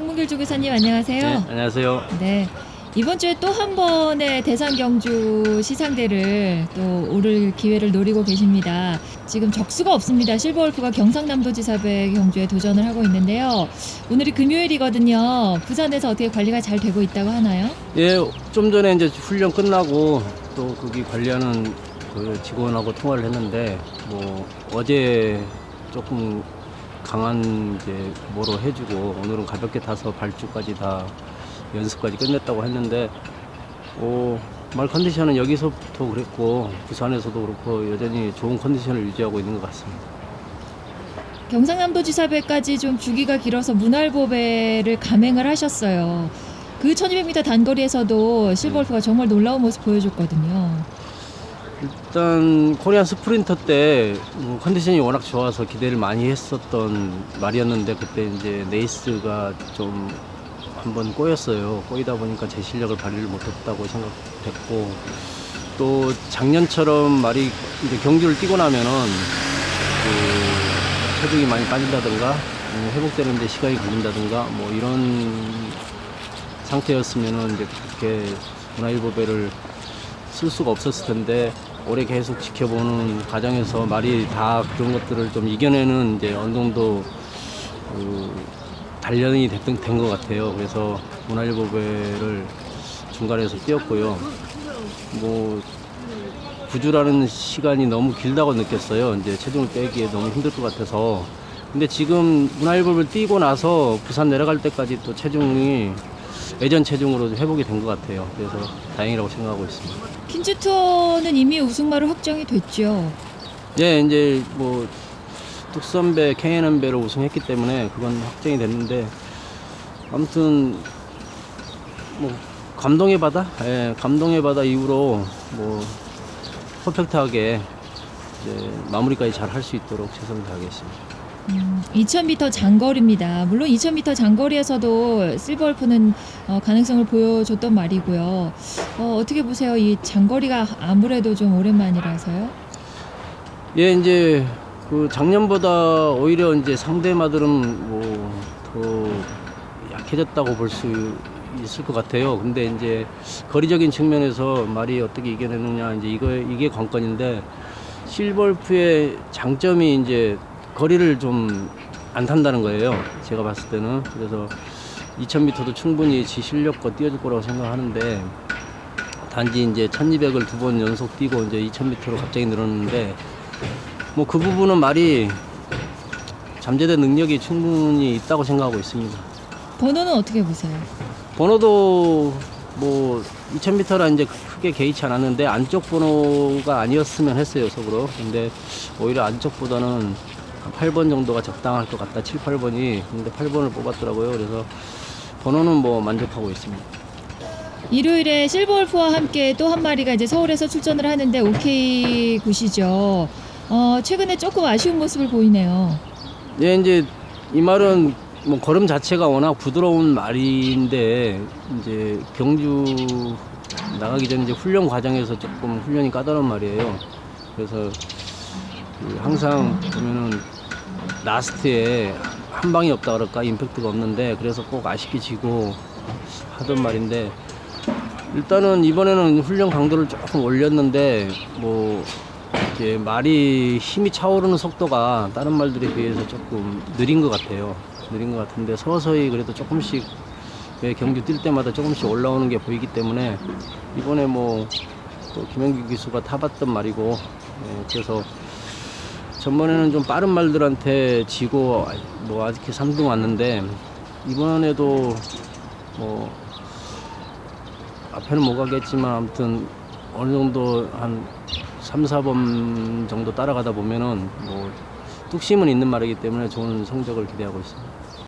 홍문길 조교사님 안녕하세요. 네, 안녕하세요. 네. 이번 주에 또 한 번의 대상 경주 시상대를 또 오를 기회를 노리고 계십니다. 지금 적수가 없습니다. 실버월프가 경상남도지사배 경주에 도전을 하고 있는데요. 오늘이 금요일이거든요. 부산에서 어떻게 관리가 잘 되고 있다고 하나요? 예, 좀 전에 이제 훈련 끝나고 또 거기 관리하는 그 직원하고 통화를 했는데 뭐 어제 조금 강한 이제 뭐로 해주고 오늘은 가볍게 타서 발주까지 다 연습까지 끝냈다고 했는데 어, 말 컨디션은 여기서부터 그랬고 부산에서도 그렇고 여전히 좋은 컨디션을 유지하고 있는 것 같습니다. 경상남도지사배까지 좀 주기가 길어서 문활보배를 감행을 하셨어요. 그 1200m 단거리에서도 실버월프가 정말 놀라운 모습 보여줬거든요. 일단 코리안 스프린터 때 음, 컨디션이 워낙 좋아서 기대를 많이 했었던 말이었는데 그때 이제 네이스가 좀 한번 꼬였어요. 꼬이다 보니까 제 실력을 발휘를 못했다고 생각했고 또 작년처럼 말이 이제 경주를 뛰고 나면은 그 체중이 많이 빠진다든가 회복되는데 시간이 걸린다든가 뭐 이런 상태였으면은 이제 그렇게 문화일보배를 쓸 수가 없었을 텐데 올해 계속 지켜보는 과정에서 말이 다 그런 것들을 좀 이겨내는 이제 어느 정도 그 단련이 됐던 된 것 같아요. 그래서 문화일보배를 중간에서 뛰었고요. 뭐 구주라는 시간이 너무 길다고 느꼈어요. 이제 체중을 빼기에 너무 힘들 것 같아서. 근데 지금 문화일보를 뛰고 나서 부산 내려갈 때까지 또 체중이 예전 체중으로 회복이 된 것 같아요. 그래서 다행이라고 생각하고 있습니다. 킨즈 투어는 이미 우승마로 확정이 됐죠. 네, 이제 뭐 뚝선배, 케이넌배로 우승했기 때문에 그건 확정이 됐는데 아무튼 뭐 감동의 바다, 예, 감동의 바다 이후로 뭐 퍼펙트하게 이제 마무리까지 잘 할 수 있도록 최선을 다하겠습니다. 음, 2000m 장거리입니다. 물론 2000m 장거리에서도 실버월프는 어, 가능성을 보여줬던 말이고요. 어, 어떻게 보세요? 이 장거리가 아무래도 좀 오랜만이라서요. 예, 이제 그 작년보다 오히려 이제 상대 마들은 뭐 더 약해졌다고 볼 수 있을 것 같아요. 근데 이제 거리적인 측면에서 말이 어떻게 이겨내느냐 이제 이거 이게 관건인데 실버프의 장점이 이제 거리를 좀 안 탄다는 거예요. 제가 봤을 때는 그래서 2000m도 충분히 지 실력껏 뛰어줄 거라고 생각하는데 단지 이제 1200을 두 번 연속 뛰고 이제 2000m로 갑자기 늘었는데 뭐 그 부분은 말이 잠재된 능력이 충분히 있다고 생각하고 있습니다. 번호는 어떻게 보세요? 번호도 뭐 2000m라 이제 크게 개의치 않았는데 안쪽 번호가 아니었으면 했어요 속으로. 근데 오히려 안쪽보다는 한 8번 정도가 적당할 것 같다. 7, 8번이. 근데 8번을 뽑았더라고요. 그래서 번호는 뭐 만족하고 있습니다. 일요일에 실버월프와 함께 또 한 마리가 이제 서울에서 출전을 하는데 오케이 굿이죠. 어, 최근에 조금 아쉬운 모습을 보이네요. 예, 이제 이 말은 뭐 걸음 자체가 워낙 부드러운 말인데 이제 경주 나가기 전에 이제 훈련 과정에서 조금 훈련이 까다로운 말이에요. 그래서 그 항상 보면은 라스트에 한 방이 없다 그럴까 임팩트가 없는데 그래서 꼭 아쉽게 지고 하던 말인데 일단은 이번에는 훈련 강도를 조금 올렸는데 뭐 이제 말이 힘이 차오르는 속도가 다른 말들에 비해서 조금 느린 것 같아요. 느린 것 같은데 서서히 그래도 조금씩 매 경주 뛸 때마다 조금씩 올라오는 게 보이기 때문에 이번에 뭐 또 김영규 기수가 타봤던 말이고 예, 그래서 전번에는 좀 빠른 말들한테 지고 뭐 아직 3등 왔는데 이번에도 뭐 앞에는 못 가겠지만 아무튼 어느 정도 한 3, 4번 정도 따라가다 보면은 뭐 뚝심은 있는 말이기 때문에 좋은 성적을 기대하고 있습니다.